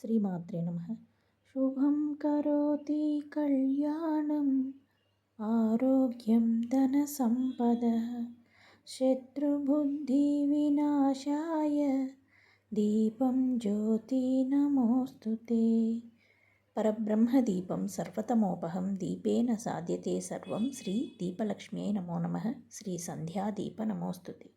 శ్రీమాత్రే నమ శుభం కరోతి కళ్యాణం ఆరోగ్యం ధన సంపద శత్రుబుద్ధి వినాశాయ దీపం జ్యోతి నమోస్తుతే పరబ్రహ్మదీపం సర్వతమోపహం దీపేన సాధ్యతే సర్వం శ్రీ దీపలక్ష్మ్యై నమో నమ శ్రీ సంధ్యాదీప నమోస్తుతే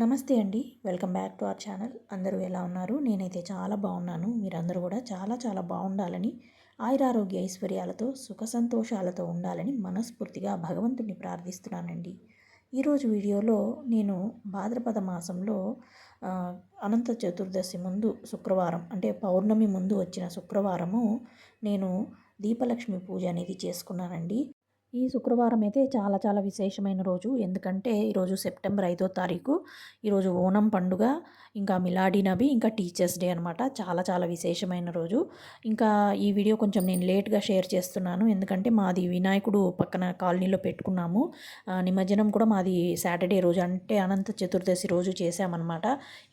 నమస్తే అండి. Welcome back to our channel. అందరూ ఎలా ఉన్నారు? నేనైతే చాలా బాగున్నాను. మీరందరూ కూడా చాలా చాలా బాగుండాలని ఆయురారోగ్య ఐశ్వర్యాలతో సుఖ సంతోషాలతో ఉండాలని మనస్ఫూర్తిగా భగవంతుని ప్రార్థిస్తున్నానండి. ఈరోజు వీడియోలో నేను భాద్రపద మాసంలో అనంత చతుర్దశి ముందు శుక్రవారం అంటే పౌర్ణమి ముందు వచ్చిన శుక్రవారము నేను దీపలక్ష్మి పూజ అనేది చేసుకున్నానండి. ఈ శుక్రవారం అయితే చాలా చాలా విశేషమైన రోజు. ఎందుకంటే ఈరోజు సెప్టెంబర్ ఐదో తారీఖు. ఈరోజు ఓనం పండుగ ఇంకా మిలాడీ నబి ఇంకా టీచర్స్ డే అనమాట చాలా చాలా విశేషమైన రోజు. ఇంకా ఈ వీడియో కొంచెం నేను లేట్గా షేర్ చేస్తున్నాను. ఎందుకంటే మాది వినాయకుడు పక్కన కాలనీలో పెట్టుకున్నాము. నిమజ్జనం కూడా మాది సాటర్డే రోజు అంటే అనంత చతుర్దశి రోజు చేసామన్నమాట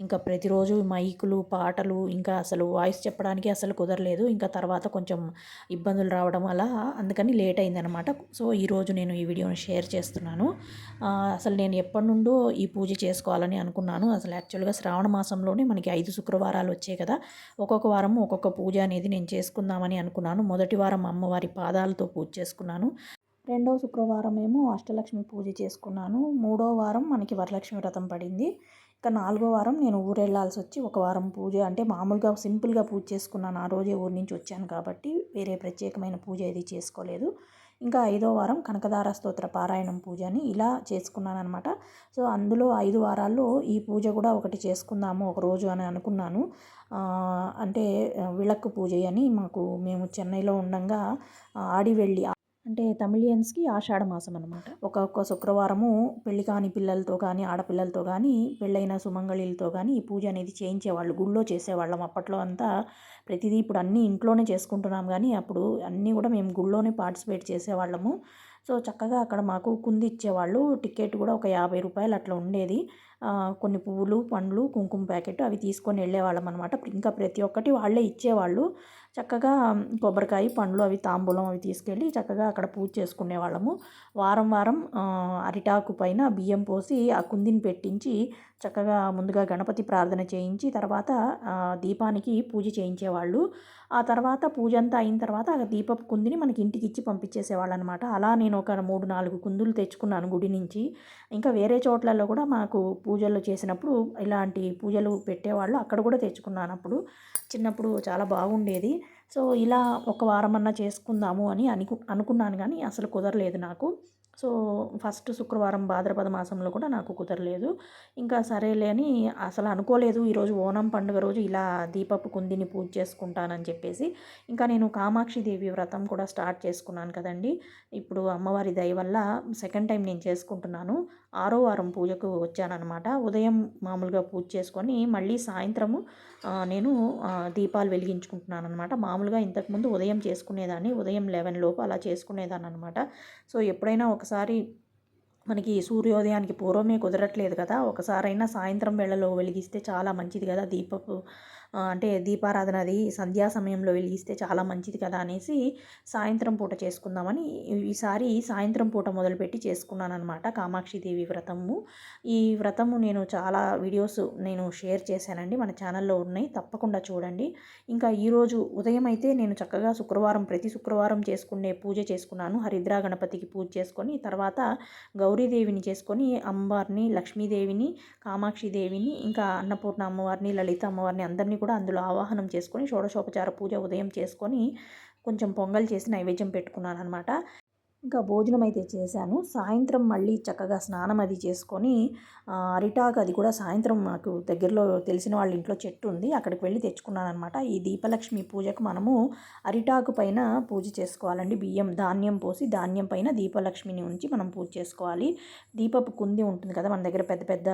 ఇంకా ప్రతిరోజు మైకులు పాటలు ఇంకా అసలు వాయిస్ చెప్పడానికి అసలు కుదరలేదు. ఇంకా తర్వాత కొంచెం ఇబ్బందులు రావడం వల్ల అందుకని లేట్ అయిందనమాట సో ఈరోజు నేను ఈ వీడియోని షేర్ చేస్తున్నాను. అసలు నేను ఎప్పటి నుండో ఈ పూజ చేసుకోవాలని అనుకున్నాను. అసలు యాక్చువల్గా శ్రావణ మాసంలోనే మనకి ఐదు శుక్రవారాలు వచ్చాయి కదా. ఒక్కొక్క వారం ఒక్కొక్క పూజ అనేది నేను చేసుకుందామని అనుకున్నాను. మొదటి వారం అమ్మవారి పాదాలతో పూజ చేసుకున్నాను. రెండవ శుక్రవారం ఏమో అష్టలక్ష్మి పూజ చేసుకున్నాను. మూడో వారం మనకి వరలక్ష్మి వ్రతం పడింది. ఇక నాలుగో వారం నేను ఊరెళ్ళాల్సి వచ్చి ఒక వారం పూజ అంటే మామూలుగా సింపుల్గా పూజ చేసుకున్నాను. ఆ రోజే ఊరి నుంచి వచ్చాను కాబట్టి వేరే ప్రత్యేకమైన పూజ ఏది చేసుకోలేదు. ఇంకా ఐదో వారం కనకదార స్తోత్ర పారాయణం పూజని ఇలా చేసుకున్నానమాట సో అందులో ఐదు వారాల్లో ఈ పూజ కూడా ఒకటి చేసుకుందాము ఒక రోజు అని అనుకున్నాను. అంటే విలక్కు పూజ అని మాకు మేము చెన్నైలో ఉండగా ఆడి వెళ్ళి అంటే తమిళియన్స్కి ఆషాఢ మాసం అనమాట ఒక్కొక్క శుక్రవారము పెళ్ళి కాని పిల్లలతో కానీ ఆడపిల్లలతో కానీ పెళ్ళైన సుమంగళిలతో కానీ ఈ పూజ అనేది చేయించేవాళ్ళు గుళ్ళో చేసేవాళ్ళం. అప్పట్లో అంతా ప్రతిదీ ఇప్పుడు అన్నీ ఇంట్లోనే చేసుకుంటున్నాం కానీ అప్పుడు అన్నీ కూడా మేము గుళ్ళోనే పార్టిసిపేట్ చేసేవాళ్ళము. సో చక్కగా అక్కడ మాకు కుంది ఇచ్చేవాళ్ళు. టికెట్ కూడా ఒక యాభై రూపాయలు అట్లా ఉండేది. కొన్ని పువ్వులు పండ్లు కుంకుమ ప్యాకెట్ అవి తీసుకొని వెళ్ళేవాళ్ళం అనమాట ఇంకా ప్రతి ఒక్కటి వాళ్ళే ఇచ్చేవాళ్ళు. చక్కగా కొబ్బరికాయ పండ్లు అవి తాంబూలం అవి తీసుకెళ్ళి చక్కగా అక్కడ పూజ చేసుకునే వాళ్ళము వారం వారం అరిటాకు పైన బియ్యం పోసి ఆ కుందిని పెట్టించి చక్కగా ముందుగా గణపతి ప్రార్థన చేయించి తర్వాత దీపానికి పూజ చేయించేవాళ్ళు. ఆ తర్వాత పూజ అంతా అయిన తర్వాత ఆ దీపపు కుందిని మనకి ఇంటికి ఇచ్చి పంపించేసేవాళ్ళు అనమాట అలా నేను ఒక మూడు నాలుగు కుందులు తెచ్చుకున్నాను గుడి నుంచి. ఇంకా వేరే చోట్లలో కూడా మాకు పూజలు చేసినప్పుడు ఇలాంటి పూజలు పెట్టేవాళ్ళు అక్కడ కూడా తెచ్చుకున్నాను అప్పుడు చిన్నప్పుడు చాలా బాగుండేది. సో ఇలా ఒక వారం అన్నా చేసుకుందాము అని అనుకు అనుకున్నాను కానీ అసలు కుదరలేదు నాకు. సో ఫస్ట్ శుక్రవారం భాద్రపద మాసంలో కూడా నాకు కుదరలేదు. ఇంకా సరేలే అని అసలు అనుకోలేదు. ఈరోజు ఓనం పండుగ రోజు ఇలా దీపపు కుందిని పూజ చేసుకుంటానని చెప్పేసి. ఇంకా నేను కామాక్షి దేవి వ్రతం కూడా స్టార్ట్ చేసుకున్నాను కదండి. ఇప్పుడు అమ్మవారి దయ వల్ల సెకండ్ టైం నేను చేసుకుంటున్నాను. ఆరో వారం పూజకు వచ్చానమాట ఉదయం మామూలుగా పూజ చేసుకొని మళ్ళీ సాయంత్రము నేను దీపాలు వెలిగించుకుంటున్నాను అనమాట మామూలుగా ఇంతకుముందు ఉదయం చేసుకునేదాన్ని ఉదయం లెవెన్ లోపు అలా చేసుకునేదాన్ని అనమాట సో ఎప్పుడైనా ఒకసారి మనకి సూర్యోదయానికి పూర్వమే కుదరట్లేదు కదా. ఒకసారైనా సాయంత్రం వేళలో వెలిగిస్తే చాలా మంచిది కదా దీపపు అంటే దీపారాధన అది సంధ్యా సమయంలో వెలిగిస్తే చాలా మంచిది కదా అనేసి సాయంత్రం పూట చేసుకుందామని ఈసారి సాయంత్రం పూట మొదలుపెట్టి చేసుకున్నాను అనమాట కామాక్షిదేవి వ్రతము. ఈ వ్రతము నేను చాలా వీడియోస్ నేను షేర్ చేశానండి మన ఛానల్లో ఉన్నాయి తప్పకుండా చూడండి. ఇంకా ఈరోజు ఉదయం అయితే నేను చక్కగా శుక్రవారం ప్రతి శుక్రవారం చేసుకునే పూజ చేసుకున్నాను. హరిద్రా గణపతికి పూజ చేసుకొని తర్వాత గౌరీదేవిని చేసుకొని అమ్మవారిని లక్ష్మీదేవిని కామాక్షిదేవిని ఇంకా అన్నపూర్ణ అమ్మవారిని లలిత అమ్మవారిని అందరినీ కూడా అందులో ఆవాహనం చేసుకొని షోడశోపచార పూజ ఉదయం చేసుకొని కొంచెం పొంగల్ చేసి నైవేద్యం పెట్టుకున్నాను అనమాట ఇంకా భోజనం అయితే చేశాను. సాయంత్రం మళ్ళీ చక్కగా స్నానం అది చేసుకొని అరిటాకు అది కూడా సాయంత్రం మాకు దగ్గరలో తెలిసిన వాళ్ళ ఇంట్లో చెట్టు ఉంది. అక్కడికి వెళ్ళి తెచ్చుకున్నాను అనమాట ఈ దీపలక్ష్మి పూజకు మనము అరిటాకు పైన పూజ చేసుకోవాలండి. బియ్యం ధాన్యం పోసి ధాన్యం పైన దీపలక్ష్మిని ఉంచి మనం పూజ చేసుకోవాలి. దీపపు కుంది ఉంటుంది కదా మన దగ్గర పెద్ద పెద్ద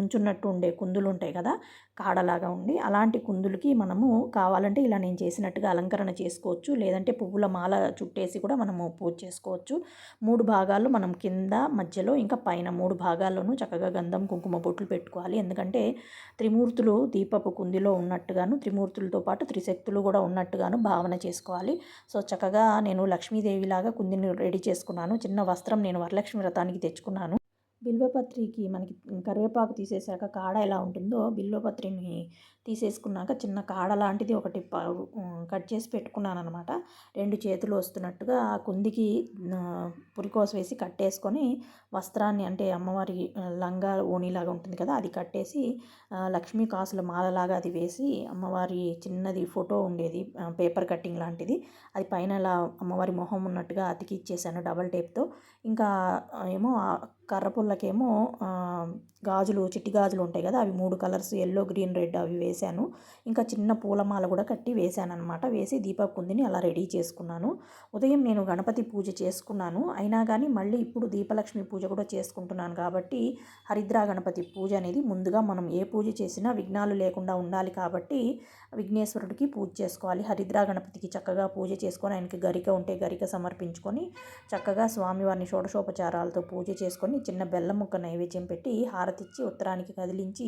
ఉంచున్నట్టు ఉండే కుందులు ఉంటాయి కదా కాడలాగా ఉండి అలాంటి కుందులకి మనము కావాలంటే ఇలా నేను చేసినట్టుగా అలంకరణ చేసుకోవచ్చు. లేదంటే పువ్వుల మాల చుట్టేసి కూడా మనము పూజ చేసుకోవచ్చు. మూడు భాగాలు మనం కింద మధ్యలో ఇంకా పైన మూడు భాగాల్లోనూ చక్కగా గంధం కుంకుమ బొట్లు పెట్టుకోవాలి. ఎందుకంటే త్రిమూర్తులు దీపపు కుందిలో ఉన్నట్టుగాను త్రిమూర్తులతో పాటు త్రిశక్తులు కూడా ఉన్నట్టుగాను భావన చేసుకోవాలి. సో చక్కగా నేను లక్ష్మీదేవిలాగా కుందిని రెడీ చేసుకున్నాను. చిన్న వస్త్రం నేను వరలక్ష్మి వ్రతానికి తెచ్చుకున్నాను. బిల్వపత్రికి మనకి కరివేపాకు తీసేశాక కాడ ఎలా ఉంటుందో బిల్వపత్రిని తీసేసుకున్నాక చిన్న కాడ లాంటిది ఒకటి కట్ చేసి పెట్టుకున్నాను అనమాట రెండు చేతులు వస్తున్నట్టుగా ఆ కుందికి పురికోస వేసి కట్టేసుకొని వస్త్రాన్ని అంటే అమ్మవారి లంగా ఓణిలాగా ఉంటుంది కదా అది కట్టేసి లక్ష్మీ కాసుల మాలలాగా అది వేసి అమ్మవారి చిన్నది ఫోటో ఉండేది పేపర్ కట్టింగ్ లాంటిది. అది పైన ఇలా అమ్మవారి మొహం ఉన్నట్టుగా అతికిచ్చేసాను డబల్ టేప్తో. ఇంకా ఏమో కర్ర పుల్లకేమో గాజులు చిట్టి గాజులు ఉంటాయి కదా అవి మూడు కలర్స్ ఎల్లో గ్రీన్ రెడ్ అవి వేశాను. ఇంకా చిన్న పూలమాల కూడా కట్టి వేశాను అనమాట వేసి దీప కుందిని అలా రెడీ చేసుకున్నాను. ఉదయం నేను గణపతి పూజ చేసుకున్నాను. అయినా కానీ మళ్ళీ ఇప్పుడు దీపలక్ష్మి పూజ కూడా చేసుకుంటున్నాను కాబట్టి హరిద్రా గణపతి పూజ అనేది ముందుగా మనం ఏ పూజ చేసినా విఘ్నాలు లేకుండా ఉండాలి కాబట్టి విఘ్నేశ్వరుడికి పూజ చేసుకోవాలి. హరిద్రా గణపతికి చక్కగా పూజ చేసుకొని ఆయనకి గరిక ఉంటే గరిక సమర్పించుకొని చక్కగా స్వామివారిని షోడశోపచారాలతో పూజ చేసుకొని చిన్న బెల్లం ముక్క నైవేద్యం పెట్టి హారతిచ్చి ఉత్తరానికి కదిలించి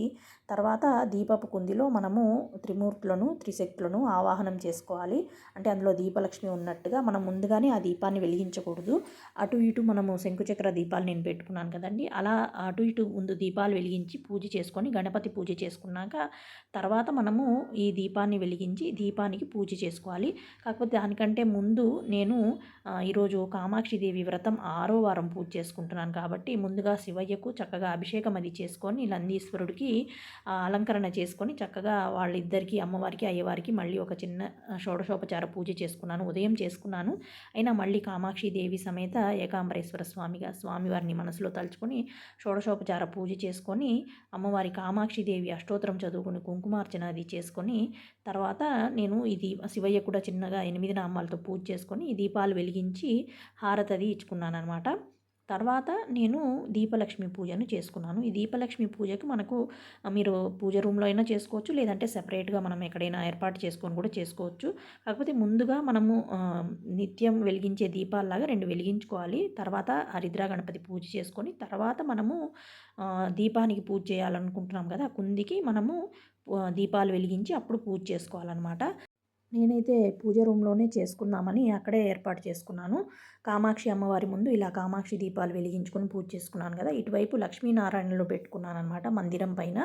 తర్వాత దీపపు కుందిలో మనము త్రిమూర్తులను త్రిశక్తులను ఆవాహనం చేసుకోవాలి. అంటే అందులో దీపలక్ష్మి ఉన్నట్టుగా మనం ముందుగానే ఆ దీపాన్ని వెలిగించకూడదు. అటు ఇటు మనము శంకుచక్ర దీపాలు నేను పెట్టుకున్నాను కదండి. అలా అటు ఇటు ముందు దీపాలు వెలిగించి పూజ చేసుకొని గణపతి పూజ చేసుకున్నాక తర్వాత మనము ఈ దీపాన్ని వెలిగించి దీపానికి పూజ చేసుకోవాలి. కాకపోతే దానికంటే ముందు నేను ఈరోజు కామాక్షిదేవి వ్రతం ఆరో వారం పూజ చేసుకుంటున్నాను కాబట్టి ముందుగా శివయ్యకు చక్కగా అభిషేకం అది చేసుకొని నందీశ్వరుడికి అలంకరణ చేసుకొని చక్కగా వాళ్ళిద్దరికీ అమ్మవారికి అయ్యవారికి మళ్ళీ ఒక చిన్న షోడశోపచార పూజ చేసుకున్నాను ఉదయం చేసుకున్నాను. అయినా మళ్ళీ కామాక్షి దేవి సమేత ఏకాంబరేశ్వర స్వామిగా స్వామివారిని మనసులో తలుచుకొని షోడశోపచార పూజ చేసుకొని అమ్మవారి కామాక్షి దేవి అష్టోత్తరం చదువుకుని కుంకుమార్చన అది చేసుకొని తర్వాత నేను ఇది శివయ్య కూడా చిన్నగా ఎనిమిది నామాలతో పూజ చేసుకొని దీపాలు వెలిగించి హారతది ఇచ్చుకున్నాను అనమాట తర్వాత నేను దీపలక్ష్మి పూజను చేసుకున్నాను. ఈ దీపలక్ష్మి పూజకి మనకు మీరు పూజ రూమ్లో అయినా చేసుకోవచ్చు లేదంటే సెపరేట్గా మనం ఎక్కడైనా ఏర్పాటు చేసుకొని కూడా చేసుకోవచ్చు. కాకపోతే ముందుగా మనము నిత్యం వెలిగించే దీపాలలాగా రెండు వెలిగించుకోవాలి. తర్వాత హరిద్రా గణపతి పూజ చేసుకొని తర్వాత మనము దీపానికి పూజ చేయాలనుకుంటున్నాం కదా కుందికి మనము దీపాలు వెలిగించి అప్పుడు పూజ చేసుకోవాలన్నమాట. నేనైతే పూజ రూమ్లోనే చేసుకుందామని అక్కడే ఏర్పాటు చేసుకున్నాను. కామాక్షి అమ్మవారి ముందు ఇలా కామాక్షి దీపాలు వెలిగించుకొని పూజ చేసుకున్నాను కదా! ఇటువైపు లక్ష్మీనారాయణలో పెట్టుకున్నాను అనమాట మందిరం పైన.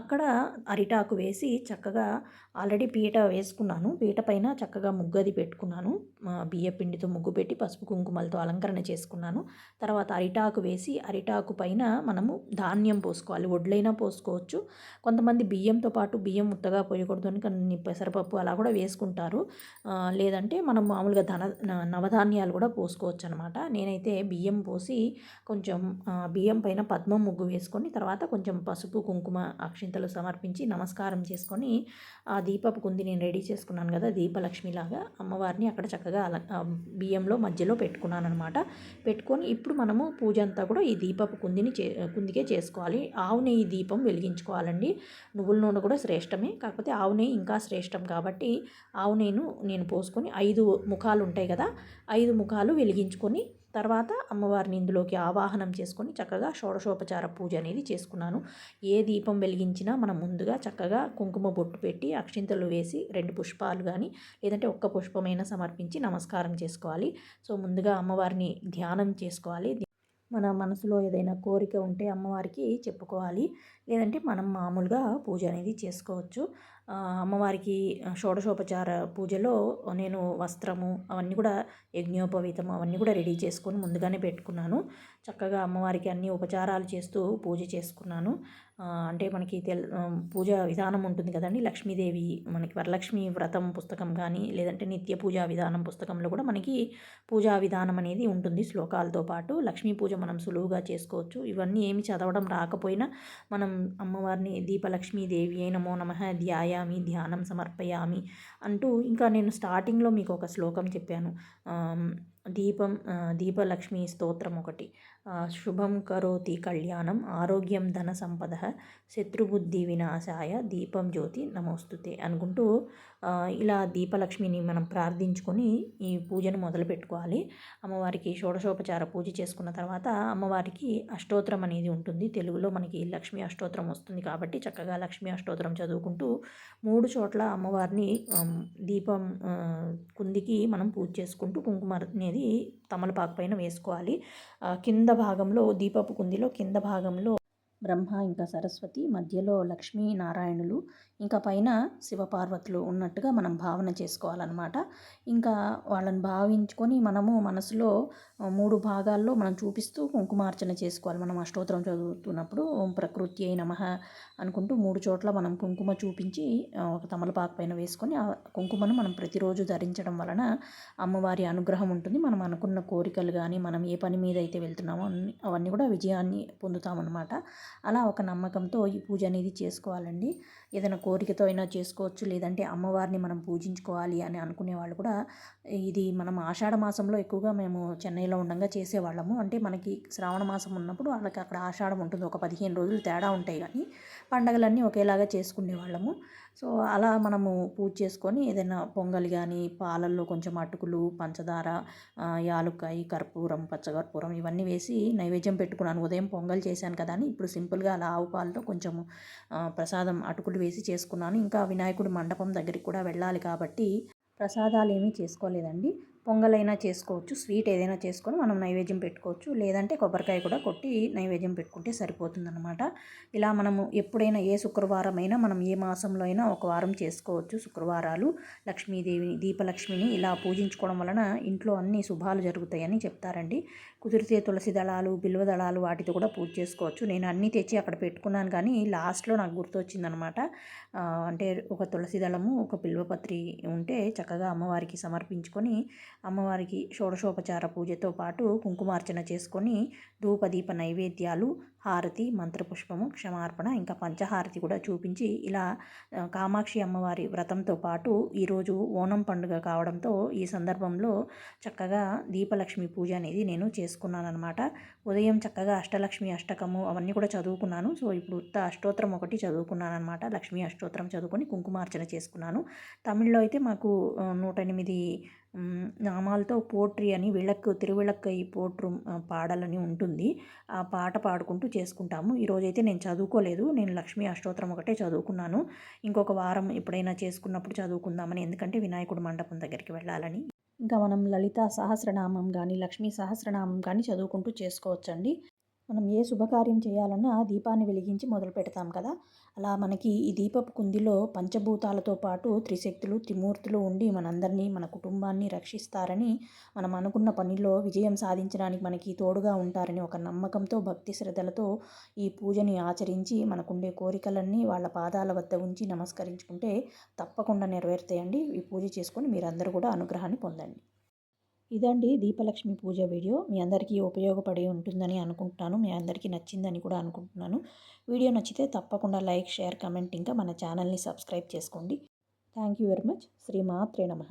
అక్కడ అరిటాకు వేసి చక్కగా ఆల్రెడీ పీట వేసుకున్నాను. పీట పైన చక్కగా ముగ్గది పెట్టుకున్నాను. బియ్య పిండితో ముగ్గు పెట్టి పసుపు కుంకుమలతో అలంకరణ చేసుకున్నాను. తర్వాత అరిటాకు వేసి అరిటాకు పైన మనము ధాన్యం పోసుకోవాలి. వడ్లైనా పోసుకోవచ్చు. కొంతమంది బియ్యంతో పాటు బియ్యం ముత్తగా పోయకూడదు అని కొన్ని పెసరపప్పు అలా కూడా వేసుకుంటారు లేదంటే మనం మామూలుగా ధన నవధాన్యాలు కూడా పోసుకోవచ్చు అనమాట నేనైతే బియ్యం పోసి కొంచెం బియ్యం పైన పద్మం ముగ్గు వేసుకొని తర్వాత కొంచెం పసుపు కుంకుమ అక్షింతలు సమర్పించి నమస్కారం చేసుకొని ఆ దీపపు కుంది నేను రెడీ చేసుకున్నాను కదా దీపలక్ష్మిలాగా అమ్మవారిని అక్కడ చక్కగా బియ్యంలో మధ్యలో పెట్టుకున్నాను అనమాట పెట్టుకొని ఇప్పుడు మనము పూజ అంతా కూడా ఈ దీపపు కుందిని చే కుందికే చేసుకోవాలి. ఆవు నెయ్యి దీపం వెలిగించుకోవాలండి. నువ్వుల నూనె కూడా శ్రేష్టమే. కాకపోతే ఆవు నెయ్యి ఇంకా శ్రేష్టం కాబట్టి ఆవు నేను నేను పోసుకొని ఐదు ముఖాలు ఉంటాయి కదా ఐదు ముఖాలు వెలిగించుకొని తర్వాత అమ్మవారిని ఇందులోకి ఆవాహనం చేసుకొని చక్కగా షోడశోపచార పూజ అనేది చేసుకున్నాను. ఏ దీపం వెలిగించినా మనం ముందుగా చక్కగా కుంకుమ బొట్టు పెట్టి అక్షింతలు వేసి రెండు పుష్పాలు కానీ లేదంటే ఒక్క పుష్పమైనా సమర్పించి నమస్కారం చేసుకోవాలి. సో ముందుగా అమ్మవారిని ధ్యానం చేసుకోవాలి. మన మనసులో ఏదైనా కోరిక ఉంటే అమ్మవారికి చెప్పుకోవాలి. లేదంటే మనం మామూలుగా పూజ అనేది చేసుకోవచ్చు. అమ్మవారికి షోడశోపచార పూజలో నేను వస్త్రము అవన్నీ కూడా యజ్ఞోపవీతం అవన్నీ కూడా రెడీ చేసుకొని ముందుగానే పెట్టుకున్నాను. చక్కగా అమ్మవారికి అన్ని ఉపచారాలు చేస్తూ పూజ చేసుకున్నాను. అంటే మనకి తెల్ పూజ విధానం ఉంటుంది కదండి. లక్ష్మీదేవి మనకి వరలక్ష్మి వ్రతం పుస్తకం కానీ లేదంటే నిత్య పూజా విధానం పుస్తకంలో కూడా మనకి పూజా విధానం అనేది ఉంటుంది శ్లోకాలతో పాటు. లక్ష్మీ పూజ మనం సులువుగా చేసుకోవచ్చు. ఇవన్నీ ఏమి చదవడం రాకపోయినా మనం అమ్మవారిని దీపలక్ష్మీదేవి అయిన నమో నమ ధ్యాయామి ధ్యానం సమర్పయామి అంటూ ఇంకా నేను స్టార్టింగ్లో మీకు ఒక శ్లోకం చెప్పాను. దీపం దీపలక్ష్మి స్తోత్రం ఒకటి. శుభం కరోతి కళ్యాణం ఆరోగ్యం ధన సంపద శత్రుబుద్ధి వినాశాయ దీపం జ్యోతి నమోస్తుతే అనుకుంటూ ఇలా దీపలక్ష్మిని మనం ప్రార్థించుకొని ఈ పూజను మొదలు పెట్టుకోవాలి. అమ్మవారికి షోడశోపచార పూజ చేసుకున్న తర్వాత అమ్మవారికి అష్టోత్తరం అనేది ఉంటుంది. తెలుగులో మనకి లక్ష్మీ అష్టోత్తరం వస్తుంది కాబట్టి చక్కగా లక్ష్మీ అష్టోత్తరం చదువుకుంటూ మూడు చోట్ల అమ్మవారిని దీపం కుందికి మనం పూజ చేసుకుంటూ కుంకుమ అనేది తమలపాకు పైన వేసుకోవాలి. కింద భాగంలో దీపపు కుందిలో కింద భాగంలో బ్రహ్మ ఇంకా సరస్వతి మధ్యలో లక్ష్మీ నారాయణులు ఇంకా పైన శివపార్వతులు ఉన్నట్టుగా మనం భావన చేసుకోవాలన్నమాట. ఇంకా వాళ్ళని భావించుకొని మనము మనసులో మూడు భాగాల్లో మనం చూపిస్తూ కుంకుమార్చన చేసుకోవాలి. మనం అష్టోత్తరం చదువుతున్నప్పుడు ఓం ప్రకృతి అయి నమ అనుకుంటూ మూడు చోట్ల మనం కుంకుమ చూపించి ఒక తమలపాకు పైన వేసుకొని ఆ కుంకుమను మనం ప్రతిరోజు ధరించడం వలన అమ్మవారి అనుగ్రహం ఉంటుంది. మనం అనుకున్న కోరికలు కానీ మనం ఏ పని మీద అయితే వెళ్తున్నామో అన్ని అవన్నీ కూడా విజయాన్ని పొందుతామన్నమాట. అలా ఒక నమ్మకంతో ఈ పూజ అనేది చేసుకోవాలండి. ఏదైనా కోరికతో అయినా చేసుకోవచ్చు లేదంటే అమ్మవారిని మనం పూజించుకోవాలి అని అనుకునే వాళ్ళు కూడా ఇది మనం ఆషాఢ మాసంలో ఎక్కువగా మేము చెన్నైలో ఉండగా చేసేవాళ్ళము. అంటే మనకి శ్రావణ మాసం ఉన్నప్పుడు వాళ్ళకి అక్కడ ఆషాఢం ఉంటుంది. ఒక పదిహేను రోజులు తేడా ఉంటాయి కానీ పండగలన్నీ ఒకేలాగా చేసుకునే వాళ్ళము సో అలా మనము పూజ చేసుకొని ఏదైనా పొంగల్ కానీ పాలల్లో కొంచెం అటుకులు పంచదార యాలుక్కాయ కర్పూరం పచ్చకర్పూరం ఇవన్నీ వేసి నైవేద్యం పెట్టుకున్నాను. ఉదయం పొంగల్ చేశాను కదా అని ఇప్పుడు సింపుల్గా అలా ఆవు పాలతో కొంచెం ప్రసాదం అటుకులు వేసి చేసుకున్నాను. ఇంకా వినాయకుడి మండపం దగ్గరికి కూడా వెళ్ళాలి కాబట్టి ప్రసాదాలు ఏమీ చేసుకోలేదండి. పొంగలైనా చేసుకోవచ్చు స్వీట్ ఏదైనా చేసుకొని మనం నైవేద్యం పెట్టుకోవచ్చు. లేదంటే కొబ్బరికాయ కూడా కొట్టి నైవేద్యం పెట్టుకుంటే సరిపోతుందన్నమాట. ఇలా మనము ఎప్పుడైనా ఏ శుక్రవారం అయినా మనం ఏ మాసంలో అయినా ఒక వారం చేసుకోవచ్చు శుక్రవారాలు. లక్ష్మీదేవిని దీపలక్ష్మిని ఇలా పూజించుకోవడం వలన ఇంట్లో అన్ని శుభాలు జరుగుతాయని చెప్తారండి. కుదిరితే తులసి దళాలు బిల్వ దళాలు వాటితో కూడా పూజ చేసుకోవచ్చు. నేను అన్నీ తెచ్చి అక్కడ పెట్టుకున్నాను కానీ లాస్ట్లో నాకు గుర్తొచ్చిందనమాట. అంటే ఒక తులసి దళము ఒక బిల్వపత్రి ఉంటే చక్కగా అమ్మవారికి సమర్పించుకొని అమ్మవారికి షోడశోపచార పూజతో పాటు కుంకుమార్చన చేసుకొని ధూపదీప నైవేద్యాలు హారతి మంత్రపుష్పము క్షమార్పణ ఇంకా పంచహారతి కూడా చూపించి ఇలా కామాక్షి అమ్మవారి వ్రతంతో పాటు ఈరోజు ఓనం పండుగ కావడంతో ఈ సందర్భంలో చక్కగా దీపలక్ష్మి పూజ అనేది నేను చేసుకున్నాను అనమాట ఉదయం చక్కగా అష్టలక్ష్మి అష్టకము అవన్నీ కూడా చదువుకున్నాను. సో ఇప్పుడు ఉత్త అష్టోత్తరం ఒకటి చదువుకున్నాను అనమాట లక్ష్మీ అష్టోత్తరం చదువుకొని కుంకుమార్చన చేసుకున్నాను. తమిళ్ళో అయితే మాకు నూట ఎనిమిది నామాలతో పోట్రీ అని విళక్కు తిరువిళక్కై పోట్రు పాడాలని ఉంటుంది. ఆ పాట పాడుకుంటూ చేసుకుంటాము. ఈరోజైతే నేను చదువుకోలేదు. నేను లక్ష్మీ అష్టోత్తరం ఒకటే చదువుకున్నాను. ఇంకొక వారం ఎప్పుడైనా చేసుకున్నప్పుడు చదువుకుందామని ఎందుకంటే వినాయకుడు మండపం దగ్గరికి వెళ్ళాలని. ఇంకా మనం లలిత సహస్రనామం కానీ లక్ష్మీ సహస్రనామం కానీ చదువుకుంటూ చేసుకోవచ్చండి. మనం ఏ శుభకార్యం చేయాలన్నా దీపాన్ని వెలిగించి మొదలు పెడతాం కదా. అలా మనకి ఈ దీపపు కుందిలో పంచభూతాలతో పాటు త్రిశక్తులు త్రిమూర్తులు ఉండి మనందరినీ మన కుటుంబాన్ని రక్షిస్తారని మనం అనుకున్న పనిలో విజయం సాధించడానికి మనకి తోడుగా ఉంటారని ఒక నమ్మకంతో భక్తి శ్రద్ధలతో ఈ పూజని ఆచరించి మనకుండే కోరికలన్నీ వాళ్ళ పాదాల వద్ద ఉంచి నమస్కరించుకుంటే తప్పకుండా నెరవేరుతాయండి. ఈ పూజ చేసుకొని మీరందరూ కూడా అనుగ్రహాన్ని పొందండి. ఇదండి దీపలక్ష్మి పూజ వీడియో. మీ అందరికీ ఉపయోగపడి ఉంటుందని అనుకుంటున్నాను. మీ అందరికీ నచ్చిందని కూడా అనుకుంటున్నాను. వీడియో నచ్చితే తప్పకుండా లైక్ షేర్ కమెంట్ ఇంకా మన ఛానల్ని సబ్స్క్రైబ్ చేసుకోండి. Thank you very much. Shri మాత్రే నమ.